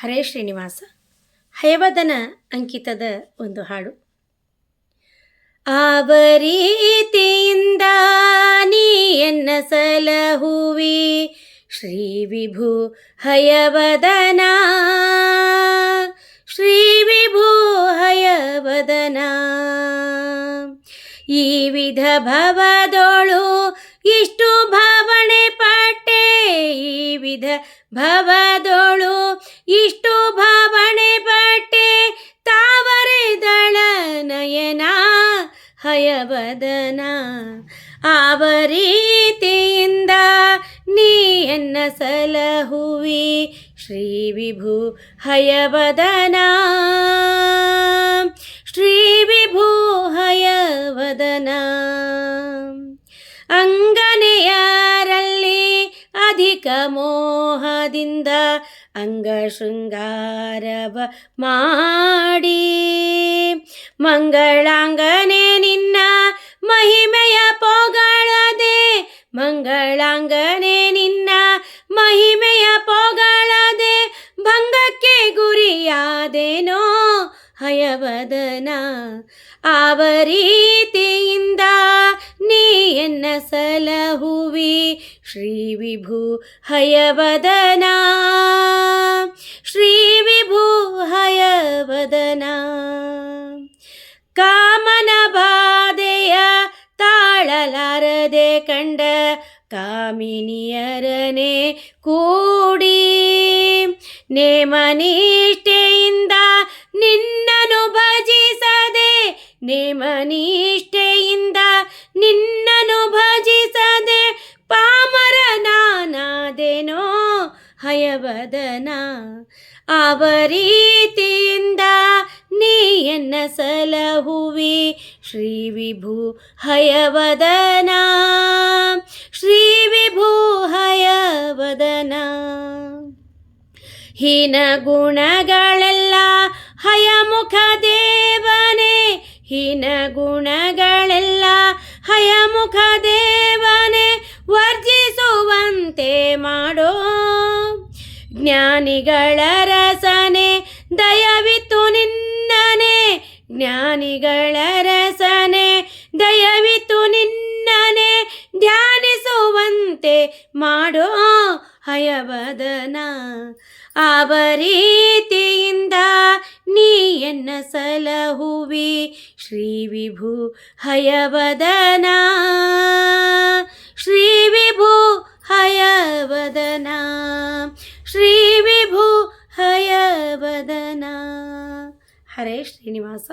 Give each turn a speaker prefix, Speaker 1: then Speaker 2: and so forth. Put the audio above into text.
Speaker 1: ಹರೇ ಶ್ರೀನಿವಾಸ, ಹಯವದನ ಅಂಕಿತದ ಒಂದು ಹಾಡು. ಆವರೀತಿಯಿಂದ ನೀ ಎನ್ನ ಸಲಹುವಿ ಶ್ರೀ ವಿಭು ಹಯವದನ. ಶ್ರೀ ವಿಭು ಹಯವದನ. ಈ ವಿಧ ಭವದೋಳು ಇಷ್ಟು ಭಾವನೆ ಪಟ್ಟೆ ಈ ವಿಧ ಭವದೋಳು ಇಷ್ಟು ಭಾವನೆ ಪಟ್ಟೆ ತಾವರೆದಳ ನಯನ ಹಯವದನ. ಆವರೀತಿಯಿಂದ ನೀ ಎನ್ನ ಸಲಹುವಿ ಶ್ರೀ ವಿಭು ಹಯವದನ. ಶ್ರೀ ವಿಭು ಹಯವದನ. ಮೋಹದಿಂದ ಅಂಗ ಶೃಂಗಾರವ ಮಾಡಿ. ಮಂಗಳಾಂಗನೆ ನಿನ್ನ ಮಹಿಮೆಯ ಪೊಗಳದೆ. ಮಂಗಳಾಂಗನೆ ನಿನ್ನ ಮಹಿಮೆಯ ಪೊಗಳದೆ. ಭಂಗಕ್ಕೆ ಗುರಿಯಾದೇನೋ ಹಯವದನ ಆವರೀತಿಯಿಂದ ನೀ ಎನ್ನ ಸಲಹುವಿ ಶ್ರೀ ವಿಭು ಹಯವದನ ಶ್ರೀ ವಿಭು ಹಯವದನ ಕಾಮನ ಬಾಧೆಯ ತಾಳಲಾರದೆ ಕಂಡ ಕಾಮಿನಿಯರನೆ ಕೂಡಿ ನೇಮನಿಷ್ಠೆಯಿಂದ ನಿನ್ನನು ಭಜಿಸದೆ ನೇಮನಿಷ್ಠೆಯಿಂದ ಹಯವದನ ಆವರೀತಿಯಿಂದ ನೀ ಎನ್ನ ಸಲಹುವಿ ಶ್ರೀ ವಿಭು ಹಯವದನ, ಶ್ರೀ ವಿಭು ಹಯವದನ. ಹೀನ ಗುಣಗಳೆಲ್ಲ ಹಯಮುಖ ದೇವನೇ. ಹೀನ ಗುಣಗಳೆಲ್ಲ ಹಯಮುಖ ದೇವನೇ ಜ್ಞಾನಿಗಳ ರಸನೆ ದಯವಿತು ನಿನ್ನನೆ. ಜ್ಞಾನಿಗಳ ರಸನೆ ದಯವಿತು ನಿನ್ನನೆ. ಧ್ಯಾನಿಸುವಂತೆ ಮಾಡೋ ಹಯವದನ. ಆವರೀತಿಯಿಂದ ನೀ ಎನ್ನ ಸಲಹುವಿ. ಶ್ರೀ ವಿಭು ಹಯವದನ. ವಿಭು ಹಯವದನ ಹರೇ ಶ್ರೀನಿವಾಸ.